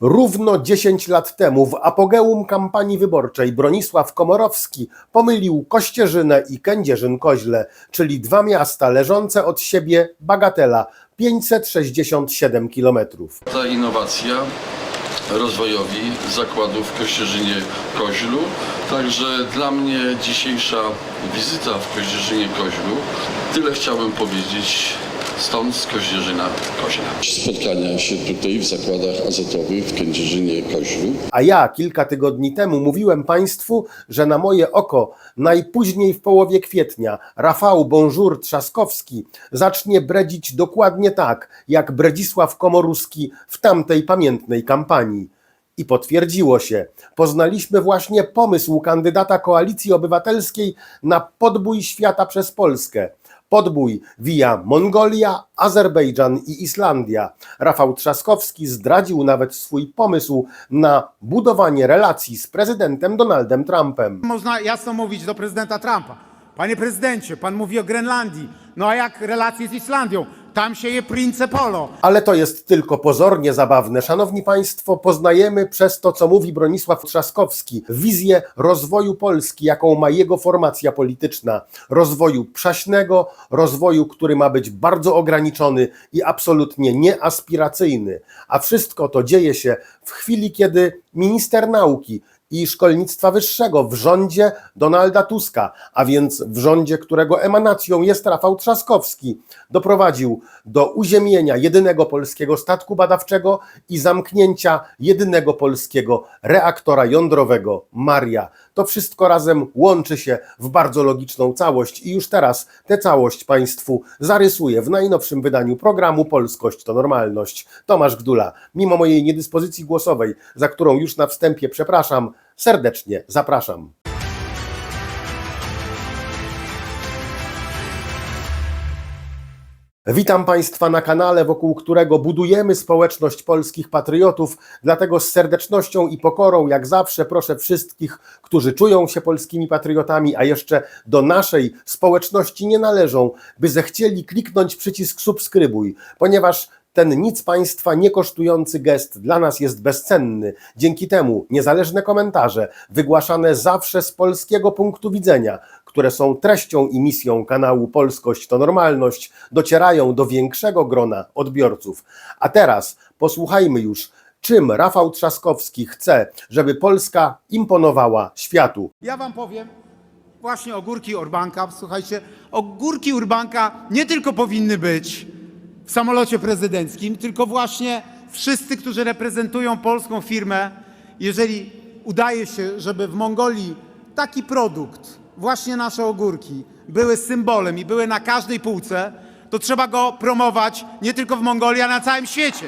Równo 10 lat temu w apogeum kampanii wyborczej Bronisław Komorowski pomylił Kościerzynę i Kędzierzyn-Koźle, czyli dwa miasta leżące od siebie bagatela 567 kilometrów. Ta innowacja rozwojowi zakładów w Kościerzynie-Koźlu. Także dla mnie dzisiejsza wizyta w Kościerzynie-Koźlu, tyle chciałbym powiedzieć stąd z Kościerzyna-Koźla. Spotkania się tutaj w zakładach azotowych w Kędzierzynie-Koźlu. A ja kilka tygodni temu mówiłem Państwu, że na moje oko najpóźniej w połowie kwietnia Rafał Bonjour Trzaskowski zacznie bredzić dokładnie tak, jak Bredzisław Komoruski w tamtej pamiętnej kampanii. I potwierdziło się. Poznaliśmy właśnie pomysł kandydata Koalicji Obywatelskiej na podbój świata przez Polskę. Podbój via Mongolia, Azerbejdżan i Islandia. Rafał Trzaskowski zdradził nawet swój pomysł na budowanie relacji z prezydentem Donaldem Trumpem. Można jasno mówić do prezydenta Trumpa. Panie prezydencie, pan mówi o Grenlandii. No a jak relacje z Islandią? Tam się je Polo. Ale to jest tylko pozornie zabawne. Szanowni Państwo, poznajemy przez to, co mówi Bronisław Trzaskowski, wizję rozwoju Polski, jaką ma jego formacja polityczna. Rozwoju przaśnego, rozwoju, który ma być bardzo ograniczony i absolutnie nieaspiracyjny. A wszystko to dzieje się w chwili, kiedy minister nauki i szkolnictwa wyższego w rządzie Donalda Tuska, a więc w rządzie, którego emanacją jest Rafał Trzaskowski, doprowadził do uziemienia jedynego polskiego statku badawczego i zamknięcia jedynego polskiego reaktora jądrowego Maria. To wszystko razem łączy się w bardzo logiczną całość i już teraz tę całość Państwu zarysuję w najnowszym wydaniu programu Polskość to Normalność. Tomasz Gdula, mimo mojej niedyspozycji głosowej, za którą już na wstępie przepraszam, serdecznie zapraszam. Witam Państwa na kanale, wokół którego budujemy społeczność polskich patriotów. Dlatego z serdecznością i pokorą, jak zawsze, proszę wszystkich, którzy czują się polskimi patriotami, a jeszcze do naszej społeczności nie należą, by zechcieli kliknąć przycisk subskrybuj, ponieważ ten nic Państwa nie kosztujący gest dla nas jest bezcenny. Dzięki temu niezależne komentarze, wygłaszane zawsze z polskiego punktu widzenia, które są treścią i misją kanału Polskość to Normalność, docierają do większego grona odbiorców. A teraz posłuchajmy już, czym Rafał Trzaskowski chce, żeby Polska imponowała światu. Ja wam powiem właśnie ogórki Orbanka. Słuchajcie, ogórki Urbanka nie tylko powinny być w samolocie prezydenckim, tylko właśnie wszyscy, którzy reprezentują polską firmę, jeżeli udaje się, żeby w Mongolii taki produkt, właśnie nasze ogórki, były symbolem i były na każdej półce, to trzeba go promować nie tylko w Mongolii, a na całym świecie.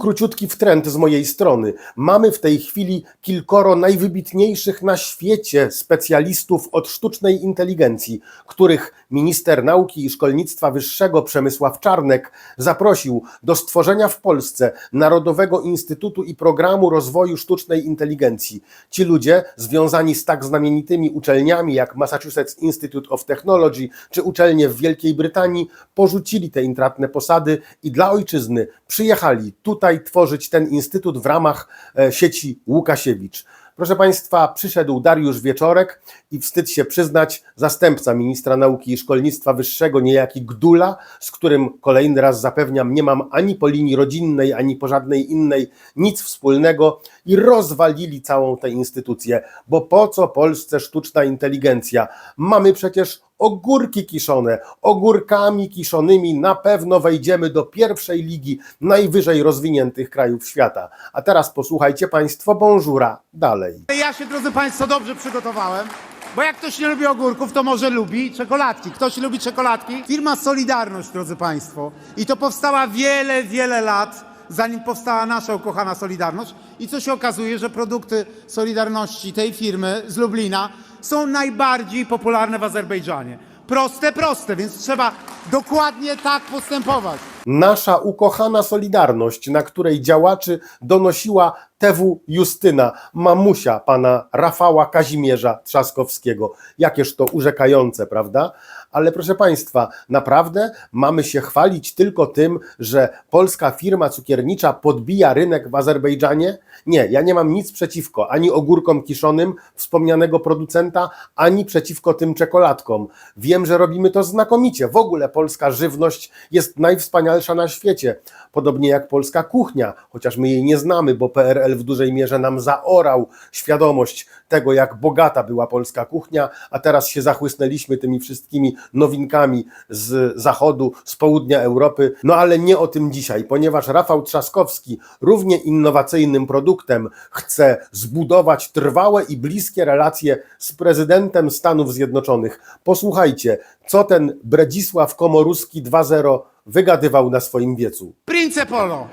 Króciutki wtręt z mojej strony. Mamy w tej chwili kilkoro najwybitniejszych na świecie specjalistów od sztucznej inteligencji, których minister nauki i szkolnictwa wyższego Przemysław Czarnek zaprosił do stworzenia w Polsce Narodowego Instytutu i Programu Rozwoju Sztucznej Inteligencji. Ci ludzie, związani z tak znamienitymi uczelniami jak Massachusetts Institute of Technology czy uczelnie w Wielkiej Brytanii, porzucili te intratne posady i dla ojczyzny przyjechali tutaj tworzyć ten instytut w ramach e, sieci Łukasiewicz. Proszę Państwa, przyszedł Dariusz Wieczorek i wstyd się przyznać, zastępca ministra nauki i szkolnictwa wyższego, niejaki Gdula, z którym kolejny raz zapewniam, nie mam ani po linii rodzinnej, ani po żadnej innej nic wspólnego i rozwalili całą tę instytucję. Bo po co Polsce sztuczna inteligencja? Mamy przecież ogórki kiszone. Ogórkami kiszonymi na pewno wejdziemy do pierwszej ligi najwyżej rozwiniętych krajów świata. A teraz posłuchajcie Państwo bonżura dalej. Ja się, drodzy Państwo, dobrze przygotowałem. Bo jak ktoś nie lubi ogórków, to może lubi czekoladki. Ktoś lubi czekoladki? Firma Solidarność, drodzy Państwo. I to powstała wiele, wiele lat, zanim powstała nasza ukochana Solidarność. I co się okazuje, że produkty Solidarności tej firmy z Lublina są najbardziej popularne w Azerbejdżanie. Proste, proste, więc trzeba dokładnie tak postępować. Nasza ukochana Solidarność, na której działaczy donosiła TW Justyna, mamusia pana Rafała Kazimierza Trzaskowskiego. Jakież to urzekające, prawda? Ale proszę Państwa, naprawdę mamy się chwalić tylko tym, że polska firma cukiernicza podbija rynek w Azerbejdżanie? Nie, ja nie mam nic przeciwko ani ogórkom kiszonym wspomnianego producenta, ani przeciwko tym czekoladkom. Wiem, że robimy to znakomicie. W ogóle polska żywność jest najwspanialsza na świecie. Podobnie jak polska kuchnia, chociaż my jej nie znamy, bo PRL w dużej mierze nam zaorał świadomość tego, jak bogata była polska kuchnia, a teraz się zachłysnęliśmy tymi wszystkimi nowinkami z zachodu, z południa Europy. No ale nie o tym dzisiaj, ponieważ Rafał Trzaskowski równie innowacyjnym produktem chce zbudować trwałe i bliskie relacje z prezydentem Stanów Zjednoczonych. Posłuchajcie, co ten Bredzisław Komoruski 2.0 wygadywał na swoim wiecu. Prince Polo.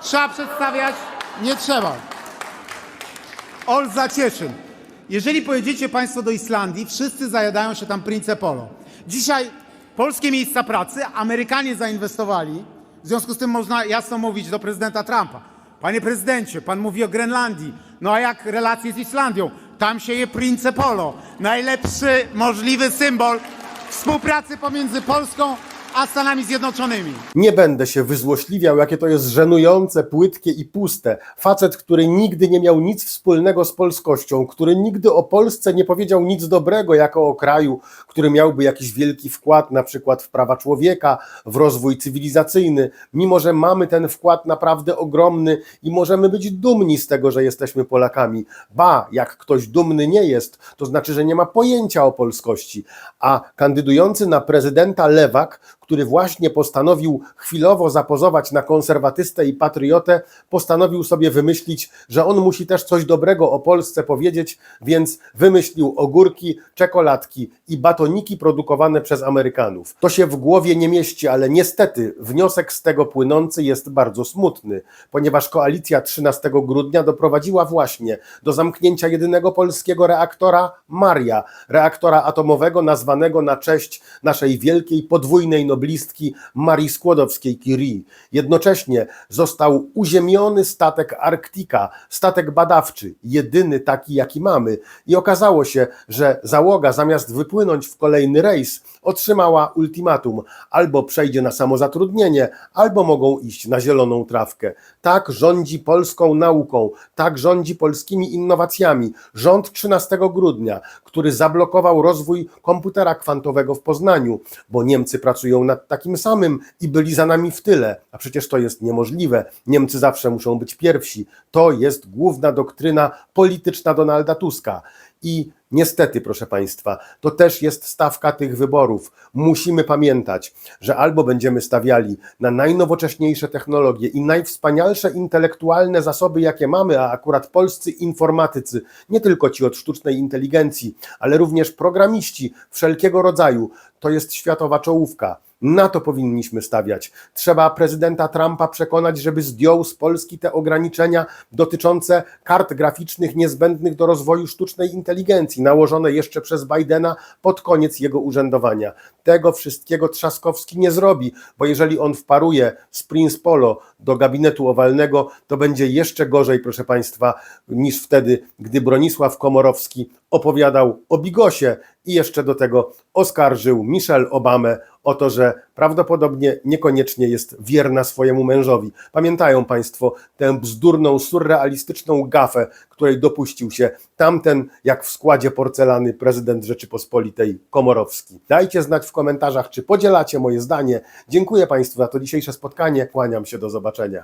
Trzeba przedstawiać? Nie trzeba. Olza Cieszyn. Jeżeli pojedziecie Państwo do Islandii, wszyscy zajadają się tam Prince Polo. Dzisiaj polskie miejsca pracy, Amerykanie zainwestowali, w związku z tym można jasno mówić do prezydenta Trumpa. Panie prezydencie, pan mówi o Grenlandii, no a jak relacje z Islandią? Tam się je Prince Polo. Najlepszy możliwy symbol współpracy pomiędzy Polską a Stanami Zjednoczonymi. Nie będę się wyzłośliwiał, jakie to jest żenujące, płytkie i puste. Facet, który nigdy nie miał nic wspólnego z polskością, który nigdy o Polsce nie powiedział nic dobrego jako o kraju, który miałby jakiś wielki wkład na przykład w prawa człowieka, w rozwój cywilizacyjny, mimo że mamy ten wkład naprawdę ogromny i możemy być dumni z tego, że jesteśmy Polakami. Ba, jak ktoś dumny nie jest, to znaczy, że nie ma pojęcia o polskości. A kandydujący na prezydenta Lewak, który właśnie postanowił chwilowo zapozować na konserwatystę i patriotę, postanowił sobie wymyślić, że on musi też coś dobrego o Polsce powiedzieć, więc wymyślił ogórki, czekoladki i batoniki produkowane przez Amerykanów. To się w głowie nie mieści, ale niestety wniosek z tego płynący jest bardzo smutny, ponieważ koalicja 13 grudnia doprowadziła właśnie do zamknięcia jedynego polskiego reaktora Maria, reaktora atomowego nazwanego na cześć naszej wielkiej podwójnej noblistki Marii Skłodowskiej-Curie. Jednocześnie został uziemiony statek Arktika, statek badawczy, jedyny taki jaki mamy i okazało się, że załoga zamiast wypłynąć w kolejny rejs otrzymała ultimatum albo przejdzie na samozatrudnienie, albo mogą iść na zieloną trawkę. Tak rządzi polską nauką, tak rządzi polskimi innowacjami. Rząd 13 grudnia, który zablokował rozwój komputera kwantowego w Poznaniu, bo Niemcy pracują nad takim samym i byli za nami w tyle. A przecież to jest niemożliwe. Niemcy zawsze muszą być pierwsi. To jest główna doktryna polityczna Donalda Tuska. I niestety, proszę Państwa, to też jest stawka tych wyborów. Musimy pamiętać, że albo będziemy stawiali na najnowocześniejsze technologie i najwspanialsze intelektualne zasoby, jakie mamy, a akurat polscy informatycy, nie tylko ci od sztucznej inteligencji, ale również programiści wszelkiego rodzaju, to jest światowa czołówka. Na to powinniśmy stawiać. Trzeba prezydenta Trumpa przekonać, żeby zdjął z Polski te ograniczenia dotyczące kart graficznych niezbędnych do rozwoju sztucznej inteligencji, nałożone jeszcze przez Bidena pod koniec jego urzędowania. Tego wszystkiego Trzaskowski nie zrobi, bo jeżeli on wparuje z Prince Polo do gabinetu owalnego, to będzie jeszcze gorzej, proszę Państwa, niż wtedy, gdy Bronisław Komorowski opowiadał o Bigosie i jeszcze do tego oskarżył Michelle Obamę o to, że prawdopodobnie niekoniecznie jest wierna swojemu mężowi. Pamiętają Państwo tę bzdurną, surrealistyczną gafę, której dopuścił się tamten, jak w składzie porcelany, prezydent Rzeczypospolitej Komorowski. Dajcie znać w komentarzach, czy podzielacie moje zdanie. Dziękuję Państwu za to dzisiejsze spotkanie. Kłaniam się, do zobaczenia.